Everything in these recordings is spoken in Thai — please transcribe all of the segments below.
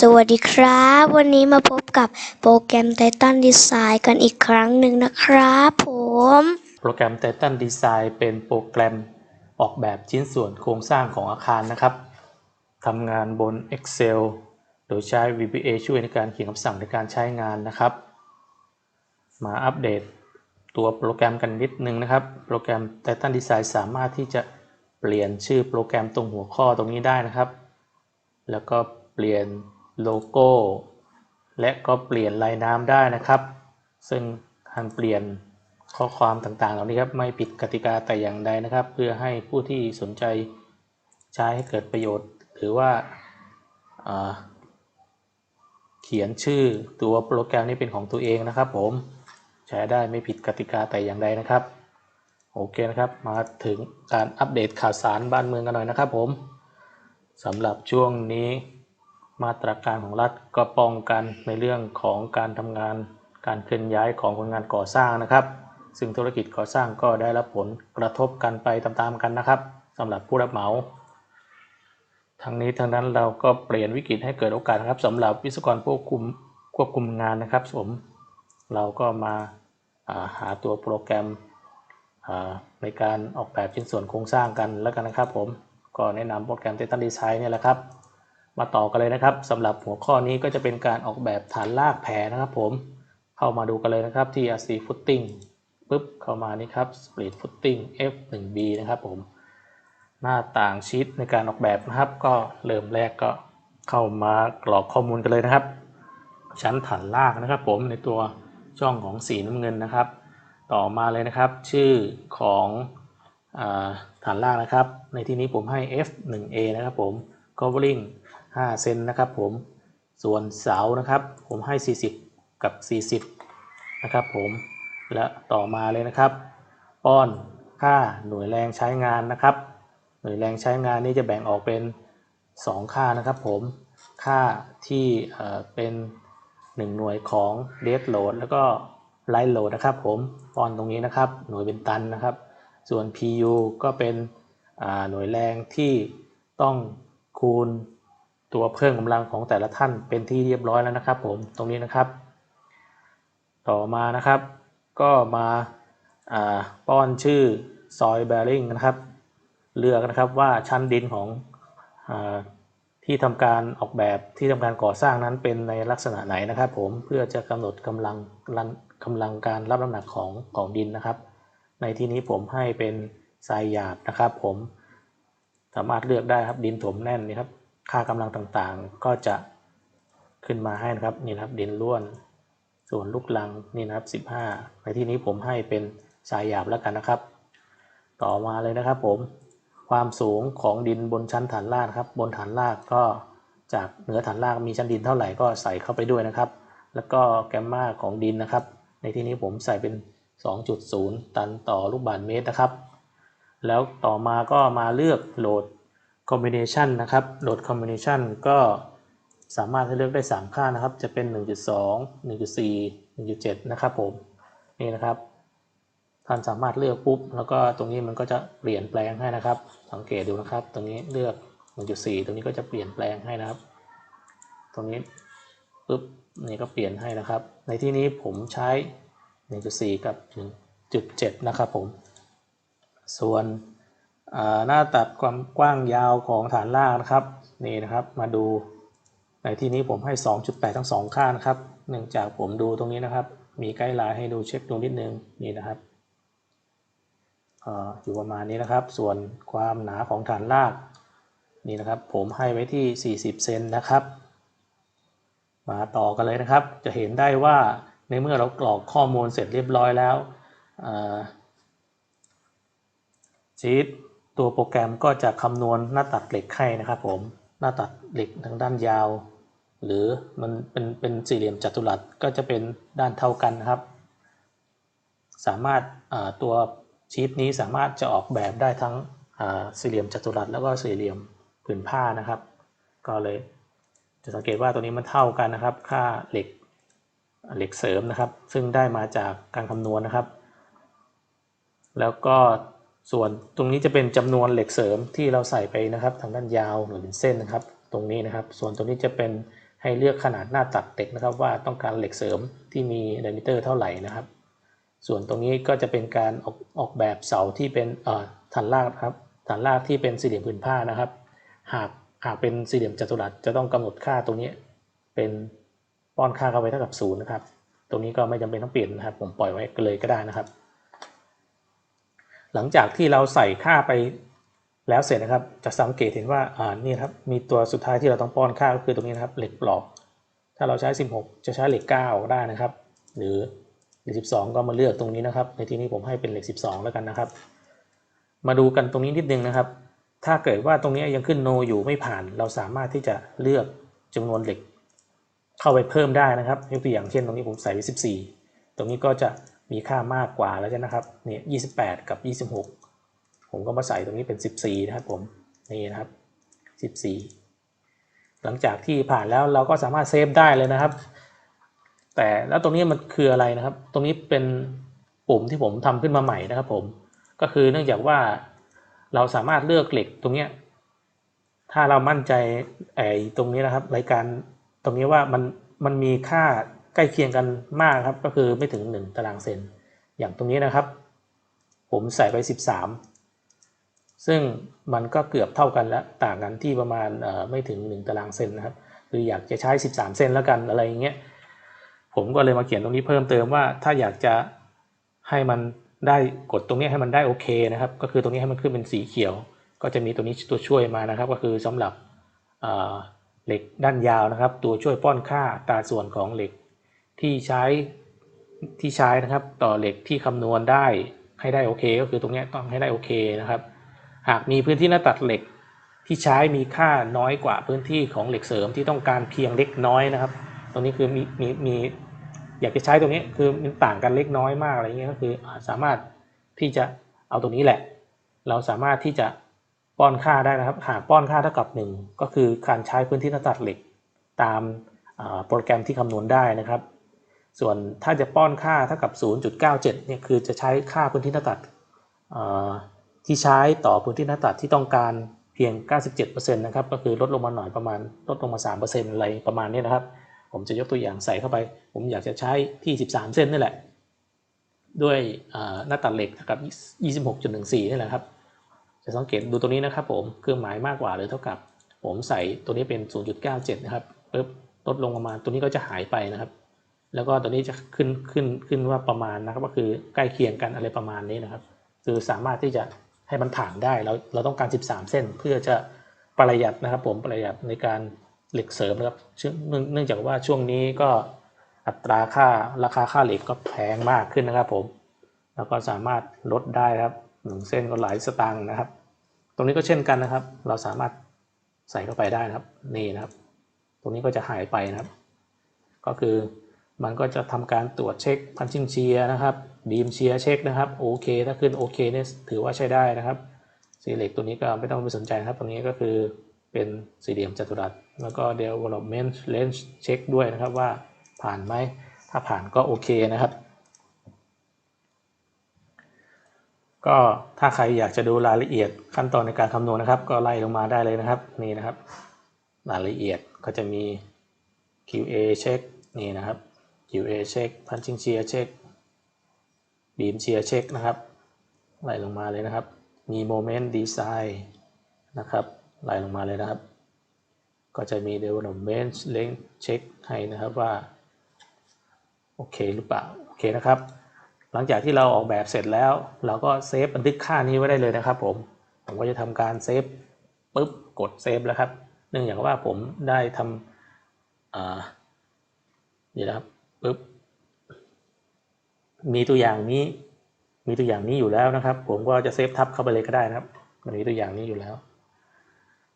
สวัสดีครับ วันนี้มาพบกับโปรแกรม Titan Design กันอีกครั้งหนึ่งนะครับผม โปรแกรม Titan Design เป็นโปรแกรมออกแบบชิ้นส่วนโครงสร้างของอาคารนะครับทำงานบน Excel โดยใช้ VBA ช่วยในการเขียนคำสั่งในการใช้งานนะครับ มาอัปเดตตัวโปรแกรมกันนิดนึงนะครับ โปรแกรม Titan Design สามารถที่จะเปลี่ยนชื่อโปรแกรมตรงหัวข้อตรงนี้ได้นะครับ แล้วก็เปลี่ยน โลโก้ และก็เปลี่ยนลายน้ำได้นะครับ ซึ่งการเปลี่ยนข้อความต่างๆ เหล่านี้ครับไม่ผิดกติกาแต่อย่างใดนะครับ เพื่อให้ผู้ที่สนใจใช้ให้เกิดประโยชน์ หรือว่าาเขียนชื่อตัวโปรแกรมนี้เป็นของตัวเองนะครับ ผมใช้ได้ไม่ผิดกติกาแต่อย่างใดนะครับโอเคนะครับ มาถึงการอัปเดตข่าวสารบ้านเมืองกันหน่อยนะครับผมสำหรับช่วงนี้ มาตรการของรัฐก็ป้องกันในเรื่องของการทำงาน การเคลื่อนย้ายของคนงานก่อสร้างนะครับ ซึ่งธุรกิจก่อสร้างก็ได้รับผลกระทบกันไปตามๆกันนะครับสำหรับผู้รับเหมาทั้งนี้ทั้งนั้นเราก็เปลี่ยนวิกฤตให้เกิดโอกาสครับสำหรับวิศวกรควบคุมควบคุมงานนะครับผมเราก็มาาหาตัวโปรแกรมในการออกแบบชิ้นส่วนโครงสร้างกันแล้วกันนะครับผมก็แนะนำโปรแกรม Titan Design เนี่ยแหละครับ มาต่อกันเลยนะครับสำหรับหัวข้อนี้ก็จะเป็นการออกแบบฐานรากแผนะครับผมเข้ามาดูกันเลยนะครับที่ RC Footing ปุ๊บเข้ามานี่ครับ Split Footing F1B นะครับผมหน้าต่างชีตในการออกแบบนะครับ ก็เริ่มแรกก็เข้ามากรอกข้อมูลกันเลยนะครับ ชั้นฐานรากนะครับผมในตัวช่องของสีน้ำเงินนะครับ ต่อมาเลยนะครับ ชื่อของอฐานรากนะครับ ในที่นี้ผมให้ F1A นะครับผม covering 5 เซนนะครับผมส่วนเสานะครับ ผมให้ 40 กับ 40 นะครับผมและต่อมาเลยนะครับ ป้อนค่าหน่วยแรงใช้งานนะครับ หน่วยแรงใช้งานนี้จะแบ่งออกเป็น 2 ค่านะครับผมค่าที่เป็น 1 หน่วยของ dead load แล้วก็ light load นะครับผมป้อนตรงนี้นะครับ หน่วยเป็นตันนะครับ ส่วน PU ก็เป็นหน่วยแรงที่ต้องคูณ ตัวเพิ่มกำลังของแต่ละท่านเป็นที่เรียบร้อยแล้วนะครับ ผมตรงนี้นะครับ ต่อมานะครับ ก็มาาป้อนชื่อ soil bearing นะครับ เลือกนะครับว่าชั้นดินของอที่ทำการออกแบบที่ทำการก่อสร้างนั้นเป็นในลักษณะไหนนะครับ ผมเพื่อจะกำหนดกำลังกำลังการรับน้ำหนักของของดินนะครับ ในที่นี้ผมให้เป็นทรายหยาบนะครับ ผมสามารถเลือกได้ครับดินถมแน่นนี่ครับ ค่ากำลังต่างๆ ก็จะขึ้นมาให้นะครับนี่นะครับดินล้วน ส่วนลูกลังนี่นะครับ 15 ในที่นี้ผมให้เป็นทรายหยาบแล้วกันนะครับ ต่อมาเลยนะครับผมความสูงของดินบนชั้นฐานรากครับ บนฐานรากก็จากเหนือฐานรากมีชั้นดินเท่าไหร่ก็ใส่เข้าไปด้วยนะครับ แล้วก็แกมมาของดินนะครับ ในที่นี้ผมใส่เป็น 2.0 ตันต่อลูกบาศก์เมตรนะครับ แล้วต่อมาก็มาเลือกโหลด คอมบิเนชันนะครับ โหลดคอมบิเนชันก็สามารถให้เลือกได้ 3 ค่านะครับ จะเป็น 1.2 1.4 1.7 นะครับผม นี่นะครับท่านสามารถเลือกปุ๊บ แล้วก็ตรงนี้มันก็จะเปลี่ยนแปลงให้นะครับ สังเกตดูนะครับ ตรงนี้เลือก 1.4 ตรงนี้ก็จะเปลี่ยนแปลงให้นะครับ ตรงนี้ปุ๊บ นี่ก็เปลี่ยนให้นะครับ ในที่นี้ผมใช้ 1.4 กับ 1.7 นะครับผม ส่วน หน้าตัดความกว้างยาวของฐานรากนะครับนี่นะครับมาดูในที่นี้ผมให้ 2.8 ทั้งสองข้างนะครับเนื่องจากผมดูตรงนี้นะครับ มีไกด์ไลน์ให้ดูเช็คดูนิดนึงนี่นะครับอออยู่ประมาณนี้นะครับ ส่วนความหนาของฐานรากนี่นะครับ ผมให้ไว้ที่ 40 เซนนะครับ มาต่อกันเลยนะครับ จะเห็นได้ว่าในเมื่อเรากรอกข้อมูลเสร็จเรียบร้อยแล้วอ่าชีต ตัวโปรแกรมก็จะคำนวณหน้าตัดเหล็กให้นะครับผมหน้าตัดเหล็กทางด้านยาว หรือมันเป็นเป็นสี่เหลี่ยมจัตุรัสก็จะเป็นด้านเท่ากันนะครับ สามารถตัวชีตนี้สามารถจะออกแบบได้ทั้งสี่เหลี่ยมจัตุรัสแล้วก็สี่เหลี่ยมผืนผ้านะครับ ก็เลยจะสังเกตว่าตัวนี้มันเท่ากันนะครับ ค่าเหล็กเหล็กเสริมนะครับ ซึ่งได้มาจากการคำนวณนะครับ แล้วก็ ส่วนตรงนี้จะเป็นจำนวนเหล็กเสริมที่เราใส่ไปนะครับ ทางด้านยาวหรือเป็นเส้นนะครับ ตรงนี้นะครับ ส่วนตรงนี้จะเป็นให้เลือกขนาดหน้าตัดเหล็กนะครับ ว่าต้องการเหล็กเสริมที่มีไดมิเตอร์เท่าไหร่นะครับ ส่วนตรงนี้ก็จะเป็นการออกออกแบบเสาที่เป็นเอ่อฐานรากครับฐานรากที่เป็นสี่เหลี่ยมผืนผ้านะครับ หากหากเป็นสี่เหลี่ยมจัตุรัสจะต้องกำหนดค่าตรงนี้ เป็นป้อนค่าเข้าไปเท่ากับศูนย์นะครับ ตรงนี้ก็ไม่จำเป็นต้องเปลี่ยนนะครับ ผมปล่อยไว้เลยก็ได้นะครับ หลังจากที่เราใส่ค่าไปแล้วเสร็จนะครับ จะสังเกตเห็นว่าอ่านี่ครับมีตัวสุดท้ายที่เราต้องป้อนค่าก็คือตรงนี้นะครับเหล็กปลอก ถ้าเราใช้ 16 จะใช้เหล็ก 9 ได้นะครับ หรือเหล็ก12 ก็มาเลือกตรงนี้นะครับ ในที่นี้ผมให้เป็นเหล็ก 12 แล้วกันนะครับ มาดูกันตรงนี้นิดนึงนะครับ ถ้าเกิดว่าตรงนี้ยังขึ้นโนอยู่ไม่ผ่าน เราสามารถที่จะเลือกจำนวนเหล็ก เข้าไปเพิ่มได้นะครับยกตัวอย่างเช่น ตรงนี้ผมใส่ไว้14 ตรงนี้ก็จะ มีค่ามากกว่าแล้วใช่นะครับเนี่ย28กับ 26 ผมก็มาใส่ตรงนี้เป็น 14 นะครับผมนี่นะครับ 14 หลังจากที่ผ่านแล้วเราก็สามารถเซฟได้เลยนะครับ แต่แล้วตรงนี้มันคืออะไรนะครับ ตรงนี้เป็นปุ่มที่ผมทำขึ้นมาใหม่นะครับผมก็คือเนื่องจากว่าเราสามารถเลือกเหล็กตรงเนี้ยถ้าเรามั่นใจไอ้ตรงนี้นะครับ รายการตรงนี้ว่ามันมันมีค่า ใกล้เคียงกันมากครับก็คือไม่ถึง 1 ตารางเซน อย่างตรงนี้นะครับ ผมใส่ไป 13 ซึ่งมันก็เกือบเท่ากันแล้วต่างกันที่ประมาณเอ่อไม่ถึง 1 ตารางเซนนะครับคืออยากจะใช้ 13 เซนแล้วกันอะไรอย่างเงี้ยผมก็เลยมาเขียนตรงนี้เพิ่มเติมว่าถ้าอยากจะให้มันได้กดตรงนี้ให้มันได้โอเคนะครับ ก็คือตรงนี้ให้มันขึ้นเป็นสีเขียว ก็จะมีตัวนี้ตัวช่วยมานะครับ ก็คือสำหรับเหล็กด้านยาวนะครับ ตัวช่วยป้อนค่าตาส่วนของเหล็ก ที่ใช้ที่ใช้นะครับต่อเหล็กที่คำนวณได้ให้ได้โอเค ก็คือตรงนี้ต้องให้ได้โอเคนะครับ หากมีพื้นที่หน้าตัดเหล็กที่ใช้มีค่าน้อยกว่าพื้นที่ของเหล็กเสริมที่ต้องการเพียงเล็กน้อยนะครับ ตรงนี้คือมีมีมีอยากจะใช้ตรงนี้คือมันต่างกันเล็กน้อยมากอะไรเงี้ยก็คือสามารถที่จะเอาตรงนี้แหละ เราสามารถที่จะป้อนค่าได้นะครับ หากป้อนค่าเท่ากับ 1 ก็คือการใช้พื้นที่หน้าตัดเหล็กตามโปรแกรมที่คำนวณได้นะครับ ส่วนถ้าจะป้อนค่าเท่ากับ 0.97 เนี่ยคือจะใช้ค่าพื้นที่หน้าตัดที่ใช้ต่อพื้นที่หน้าตัดที่ต้องการเพียง 97%นะครับก็คือลดลงมาหน่อยประมาณลดลงมา 3%อะไรประมาณนี้นะครับ ผมจะยกตัวอย่างใส่เข้าไป ผมอยากจะใช้ที่ 13 เส้นนี่แหละ ด้วยหน้าตัดเหล็กเท่ากับ 26.14 นี่แหละครับ จะสังเกตดูตัวนี้นะครับผมเครื่องหมายมากกว่าหรือเท่ากับ ผมใส่ตัวนี้เป็น 0.97 นะครับปึ๊บลดลงประมาณตัวนี้ก็จะหายไปนะครับ แล้วก็ตัวนี้จะขึ้นขึ้นขึ้นว่าประมาณนะครับ ก็คือใกล้เคียงกันอะไรประมาณนี้นะครับ คือสามารถที่จะให้มันผ่านได้เราเราต้องการ 13 เส้นเพื่อจะประหยัดนะครับ ผมประหยัดในการเหล็กเสริมนะครับเนื่องเนื่องจากว่าช่วงนี้ก็อัตราค่าราคาค่าเหล็กก็แพงมากขึ้นนะครับผม แล้วก็สามารถลดได้ครับหนึ่งเส้นก็หลายสตางค์นะครับ ตรงนี้ก็เช่นกันนะครับ เราสามารถใส่เข้าไปได้นะครับ นี่นะครับ ตรงนี้ก็จะหายไปนะครับ ก็คือ มันก็จะทำการตรวจเช็คพันชิงเชียนะครับบีมเชียเช็คนะครับโอเคถ้าขึ้นโอเคเนี่ยถือว่าใช้ได้นะครับสีเหล็กตัวนี้ก็ไม่ต้องไปสนใจนะครับตรงนี้ก็คือเป็นสี่เหลี่ยมจัตุรัส แล้วก็ development range เช็คด้วยนะครับว่าผ่านไหมถ้าผ่านก็โอเคนะครับ ก็ถ้าใครอยากจะดูรายละเอียดขั้นตอนในการคำนวณนะครับ ก็ไล่ลงมาได้เลยนะครับนี่นะครับ รายละเอียดก็จะมี QA เช็คนี่นะครับ QA เช็ค punching shear เช็ค beam shear เช็คนะครับไหลลงมาเลยนะครับ มี moment design นะครับไหลลงมาเลยนะครับ ก็จะมี development length เช็คให้นะครับว่า โอเคหรือเปล่า โอเคนะครับ หลังจากที่เราออกแบบเสร็จแล้ว เราก็เซฟบันทึกค่านี้ไว้ได้เลยนะครับผม ผมก็จะทำการเซฟปุ๊บกดเซฟแล้วครับ เนื่องจากว่าผมได้ทำอ่านี่นะครับ ปุ๊บมีตัวอย่างนี้ มีตัวอย่างนี้อยู่แล้วนะครับ ผมก็จะเซฟทับเข้าไปเลยก็ได้นะครับ มันมีตัวอย่างนี้อยู่แล้ว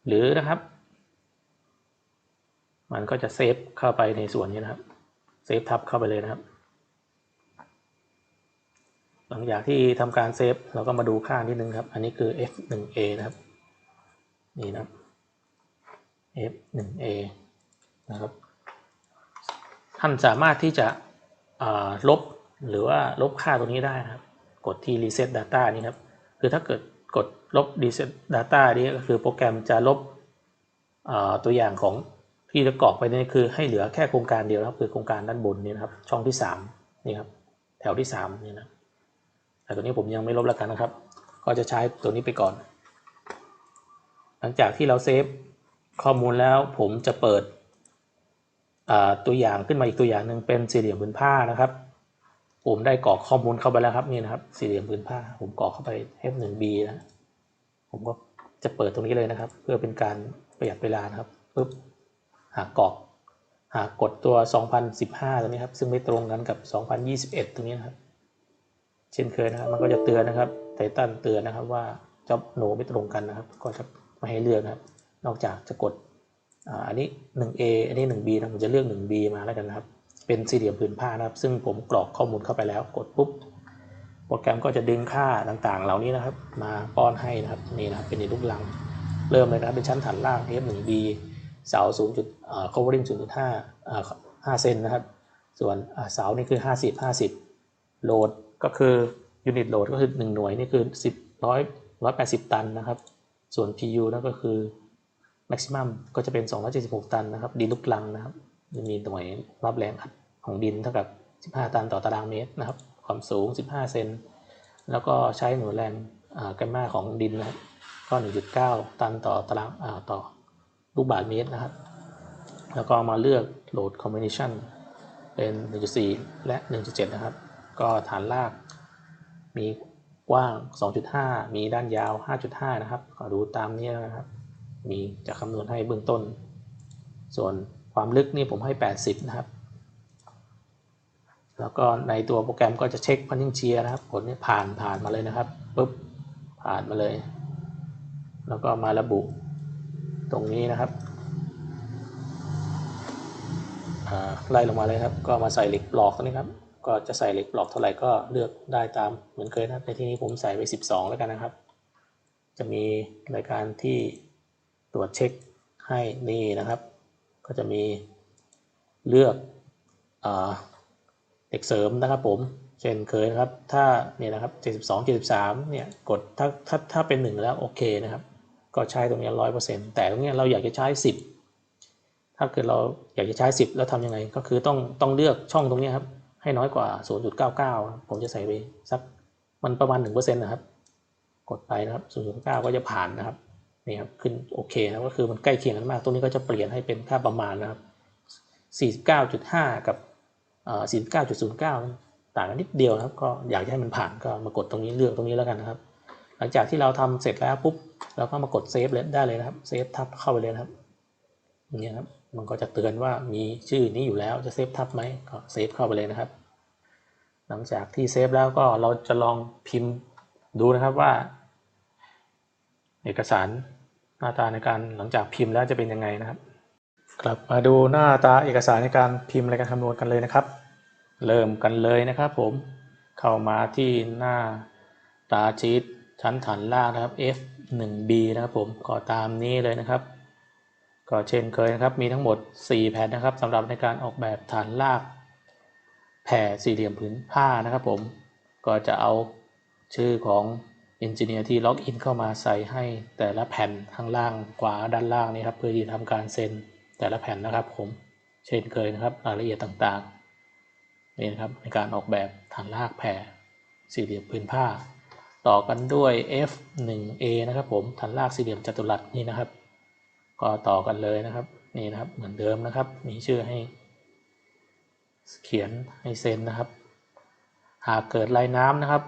หรือนะครับ มันก็จะเซฟเข้าไปในส่วนนี้นะครับ เซฟทับเข้าไปเลยนะครับ หลังจากที่ทำการเซฟเราก็มาดูค่านิดนึงครับ อันนี้คือ f1a นะครับ นี่นะครับ f1a นะครับ ท่านสามารถที่จะลบหรือว่าลบค่าตรงนี้ได้นะครับ กดที่ reset data นี่ครับ คือถ้าเกิดกดลบ reset data นี่ก็คือโปรแกรมจะลบตัวอย่างของที่จะกรอกไปนี่คือให้เหลือแค่โครงการเดียวนะครับ คือโครงการด้านบนนี่นะครับ ช่องที่สามนี่ครับ แถวที่สามนี่นะ แต่ตัวนี้ผมยังไม่ลบแล้วกันนะครับ ก็จะใช้ตัวนี้ไปก่อน หลังจากที่เราเซฟข้อมูลแล้วผมจะเปิด ตัวอย่างขึ้นมาอีกตัวอย่างหนึ่งเป็นสี่เหลี่ยมผืนผ้านะครับผมได้กรอกข้อมูลเข้าไปแล้วครับนี่นะครับ สี่เหลี่ยมผืนผ้า ผมกรอกเข้าไป F1B นะ ผมก็จะเปิดตรงนี้เลยนะครับ เพื่อเป็นการประหยัดเวลานะครับปุ๊บหากกรอกหากกดตัว 2015 ตรงนี้ครับ ซึ่งไม่ตรงกันกับ 2021 ตรงนี้นะครับ เช่นเคยนะครับ มันก็จะเตือนนะครับไททันเตือนนะครับว่าจ็อบโนไม่ตรงกันนะครับ ก็จะไม่ให้เลือกนะครับ นอกจากจะกด อันนี้ 1A อันนี้ 1B นะผมจะเลือก 1B มาแล้วกันนะครับ เป็นสี่เหลี่ยมผืนผ้านะครับ ซึ่งผมกรอกข้อมูลเข้าไปแล้ว กดปุ๊บ โปรแกรมก็จะดึงค่าต่างๆ เหล่านี้นะครับ มาป้อนให้นะครับ นี่นะครับ เป็นในรูปลัง เริ่มเลยนะครับ เป็นชั้นฐานล่าง F1B เสา0จุด covering 0.5อ่า5เซนนะครับ ส่วนอ่าเสานี่คือ 50 50 โหลดก็คือยูนิตโหลดก็คือ 1 หน่วยนี่คือ 10 100 180 ตันนะครับ ส่วน PU นั่นก็คือ maximum ก็จะเป็น 276 ตันนะครับดินลูกลังนะครับจะมีหน่วยรับแรงอัดของดินเท่ากับ 15 ตันต่อตารางเมตรนะครับ ความสูง 15 เซนแล้วก็ใช้หน่วยแรงอ่าแกมมาของดินนะครับก็ 1.9 ตันต่อตารางอ่าต่อลูกบาศก์เมตรนะครับ แล้วก็มาเลือกโหลดคอมบิเนชันเป็น 1.4 และ 1.7 นะครับ ก็ฐานรากมีกว้าง 2.5 มีด้านยาว 5.5 นะครับก็ดูตามนี้นะครับ มีจะคำนวณให้เบื้องต้น ส่วนความลึกนี่ผมให้ 80 นะครับ แล้วก็ในตัวโปรแกรมก็จะเช็คพันธิงเชียร์นะครับ ผลนี่ผ่านผ่านมาเลยนะครับปุ๊บผ่านมาเลย แล้วก็มาระบุตรงนี้นะครับอ่าไล่ลงมาเลยครับ ก็มาใส่เหล็กปลอกตรงนี้ครับ ก็จะใส่เหล็กปลอกเท่าไหร่ก็เลือกได้ตามเหมือนเคยนะครับในที่นี้ผมใส่ไป 12 แล้วกันนะครับ จะมีรายการที่ ตรวจเช็คให้นี่นะครับ ก็จะมีเลือกเด็กเสริมนะครับผมเช่นเคยนะครับถ้าเนี่ยนะครับ 72 73เนี่ยกดถ้าถ้าถ้าเป็นหนึ่งแล้วโอเคนะครับ ก็ใช้ตรงนี้ร้อยเปอร์เซ็นต์แต่ตรงเนี้ยเราอยากจะใช้ 10 ถ้าเกิดเราอยากจะใช้ 10 แล้วทำยังไงก็คือต้องต้องเลือกช่องตรงนี้ครับให้น้อยกว่า 0.99 ผมจะใส่ไปสักมันประมาณ 1%นะครับ กดไปนะครับ 0.9 ก็จะผ่านนะครับ นี่ครับขึ้นโอเคนะก็คือมันใกล้เคียงกันมาก ตรงนี้ก็จะเปลี่ยนให้เป็นค่าประมาณนะครับ49.5 กับเอ่อ49.09 ต่างกันนิดเดียวนะครับ ก็อยากให้มันผ่านก็มากดตรงนี้เลือกตรงนี้แล้วกันนะครับ หลังจากที่เราทำเสร็จแล้วปุ๊บเราก็มากดเซฟเลยได้เลยนะครับเซฟทับเข้าไปเลยนะครับอย่างเงี้ยครับมันก็จะเตือนว่ามีชื่อนี้อยู่แล้วจะเซฟทับไหมก็เซฟเข้าไปเลยนะครับ หลังจากที่เซฟแล้วก็เราจะลองพิมพ์ดูนะครับว่า เอกสารหน้าตาในการหลังจากพิมพ์แล้วจะเป็นยังไงนะครับ กลับมาดูหน้าตาเอกสารในการพิมพ์ในการคำนวณกันเลยนะครับ เริ่มกันเลยนะครับผมเข้ามาที่หน้าตาชีตชั้นฐานล่างนะครับ F1B นะครับผมก็ตามนี้เลยนะครับก็เช่นเคยนะครับมีทั้งหมด 4 แผ่นนะครับสำหรับในการออกแบบฐานลากแผ่สี่เหลี่ยมผืนผ้านะครับผมก็จะเอาชื่อของ เอนจิเนียร์ที่ล็อกอินเข้ามาใส่ให้แต่ละแผ่นข้างล่างขวาด้านล่างนี้ครับเพื่อที่ทำการเซ็นแต่ละแผ่นนะครับผมเช่นเคยนะครับรายละเอียดต่างๆนี่นะครับในการออกแบบฐานลากแผ่สี่เหลี่ยมผืนผ้า ต่อกันด้วย F1A นะครับผมฐานลากสี่เหลี่ยมจัตุรัสนี่นะครับ ก็ต่อกันเลยนะครับนี่นะครับเหมือนเดิมนะครับ มีชื่อให้ เขียนให้เซ็นนะครับ หากเกิดลายน้ำนะครับ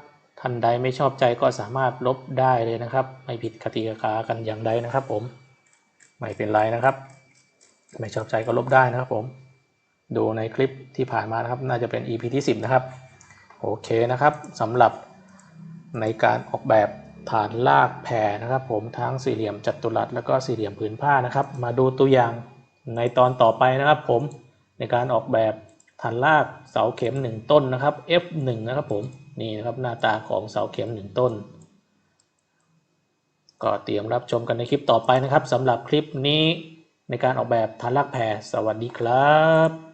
ท่านใดไม่ชอบใจก็สามารถลบได้เลยนะครับ ไม่ผิดกติกากันอย่างใดนะครับ ผม ไม่เป็นไรนะครับ ไม่ชอบใจก็ลบได้นะครับ ผม ดูในคลิปที่ผ่านมานะครับ น่าจะเป็น EP ที่ 10 นะครับ โอเคนะครับสำหรับในการออกแบบฐานลากแผ่นะครับ ผมทั้งสี่เหลี่ยมจัตุรัสแล้วก็สี่เหลี่ยมผืนผ้านะครับ มาดูตัวอย่างในตอนต่อไปนะครับ ผมในการออกแบบฐานลากเสาเข็ม 1 ต้นนะครับ F1 นะครับผม นี่นะครับหน้าตาของเสาเข็มหนึ่งต้น ก็เตรียมรับชมกันในคลิปต่อไปนะครับสำหรับคลิปนี้ในการออกแบบฐานลากแผ่สวัสดีครับ